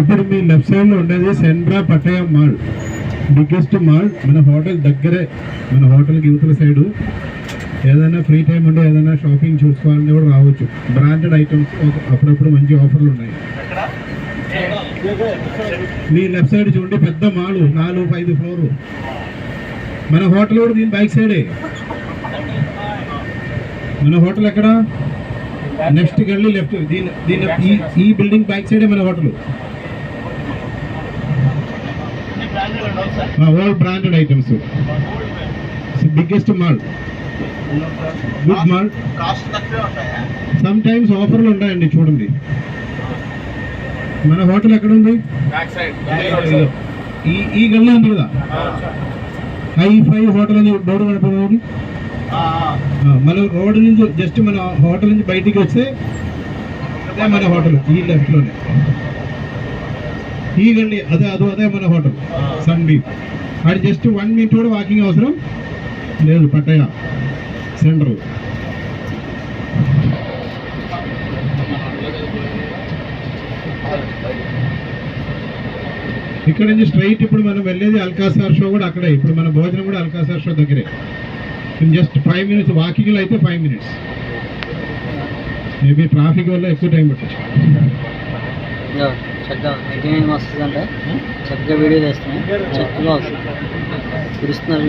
ఇప్పుడు మీ లెఫ్ట్ సైడ్లో ఉండేది Central Pattaya mall. Biggest mall. మన హోటల్ దగ్గరే. మన హోటల్ యువతల సైడ్. ఏదైనా ఫ్రీ టైం ఉంటే ఏదైనా షాపింగ్ చూసుకోవాలని కూడా రావచ్చు. బ్రాండెడ్ ఐటమ్స్ అప్పుడప్పుడు మంచి ఆఫర్లు ఉన్నాయి. మీ లెఫ్ట్ సైడ్ చూడండి పెద్ద మాల్. నాలుగు ఐదు ఫ్లోర్. మన హోటల్ కూడా దీని బ్యాక్ సైడే. మన హోటల్ ఎక్కడ? నెక్స్ట్ గల్లీ లెఫ్ట్. దీని దీని ఈ ఈ బిల్డింగ్ బ్యాక్ సైడే మన hotel. All branded items. Biggest mall good mall some times ఆఫర్లు ఉంటాయండి చూడండి. మన హోటల్ ఎక్కడ ఉంది ఈ ఈ గల్లీ ఉంది కదా? హై ఫై హోటల్ అని బోర్డు కనపడదు మన రోడ్డు నుంచి జస్ట్ మన హోటల్ నుంచి బయటికి వస్తే అదే మన హోటల్ ఈ లెఫ్ట్ లోనే ఈ గల్లీ అదే అదో అదే మన హోటల్. సన్బీప్ అది జస్ట్ వన్ మినిట్ కూడా వాకింగ్ అవసరం లేదు పట్టయ్య. సెంటర్ ఇక్కడ నుంచి స్ట్రైట్ ఇప్పుడు మనం వెళ్ళేది అల్కాసార్ షో కూడా అక్కడే. ఇప్పుడు మన భోజనం కూడా అల్కాసార్ షో దగ్గరే. జస్ట్ ఫైవ్ మినిట్స్ వాకింగ్లో అయితే ఫైవ్ మినిట్స్ మేబీ ట్రాఫిక్ వల్ల ఎక్కువ టైం పట్టచ్చు. చక్కగా ఎంజనీరింగ్ వస్తుంది అంటే చక్కగా వీడియో చేస్తున్నాయి చక్కగా వస్తుంది. కురుస్తున్నారు